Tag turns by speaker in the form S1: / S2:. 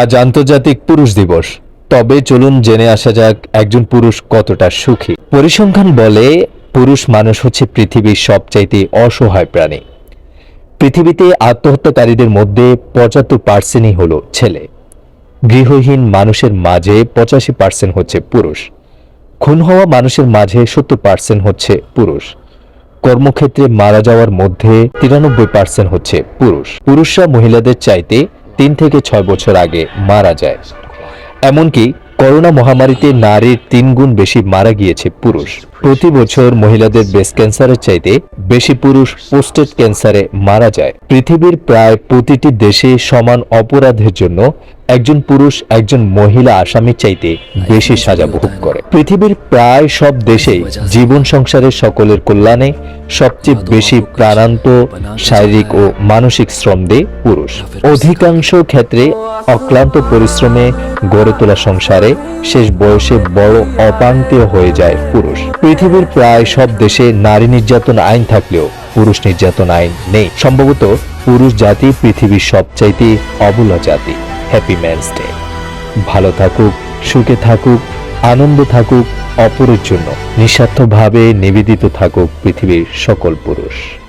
S1: আজ আন্তর্জাতিক পুরুষ দিবস। তবে চলুন জেনে আসা যাক একজন পুরুষ কতটা সুখী। পরিসংখ্যান বলে, পুরুষ মানুষ হচ্ছে পৃথিবীর সবচাইতে অসহায় প্রাণী। পৃথিবীতে আত্মহত্যাকারীদের মধ্যে পঁচাত্তর পার্সেন্টই হলো ছেলে। গৃহহীন মানুষের মাঝে পঁচাশি পার্সেন্ট হচ্ছে পুরুষ। খুন হওয়া মানুষের মাঝে সত্তর পার্সেন্ট হচ্ছে পুরুষ। কর্মক্ষেত্রে মারা যাওয়ার মধ্যে তিরানব্বই পার্সেন্ট হচ্ছে পুরুষ। পুরুষরা মহিলাদের চাইতে তিন থেকে ছয় বছর আগে মারা যায়। এমনকি করোনা মহামারীতে নারীর তিন গুণ বেশি মারা গিয়েছে পুরুষ। প্রতি বছর মহিলাদের ব্রেস্ট ক্যান্সারের চাইতে বেশি পুরুষ পোস্টেট ক্যান্সারে মারা যায়। পৃথিবীর প্রায় প্রতিটি দেশে সমান অপরাধের জন্য একজন পুরুষ, একজন মহিলা আসামির চাইতে বেশি সাজা ভোগ করে। পৃথিবীর প্রায় সব দেশেই জীবন সংসারের সকলের কল্যাণে সবচেয়ে বেশি প্রাণান্ত শারীরিক ও মানসিক শ্রম দেয় পুরুষ। অধিকাংশ ক্ষেত্রে অক্লান্ত পরিশ্রমে গড়ে তোলা সংসারে শেষ বয়সে বড় অপাঙ্ক্তেয় হয়ে যায় পুরুষ। পৃথিবীর প্রায় সব দেশে নারী নির্যাতন আইন থাকলেও পুরুষ নির্যাতন আইন নেই। সম্ভবত পুরুষ জাতি পৃথিবীর সবচাইতে অবলা জাতি। হ্যাপি ম্যানস ডে ভালো থাকুক, সুখে থাকুক, আনন্দ থাকুক, অপরের জন্য, নিঃস্বার্থভাবে নিবেদিত থাকুক পৃথিবীর সকল পুরুষ।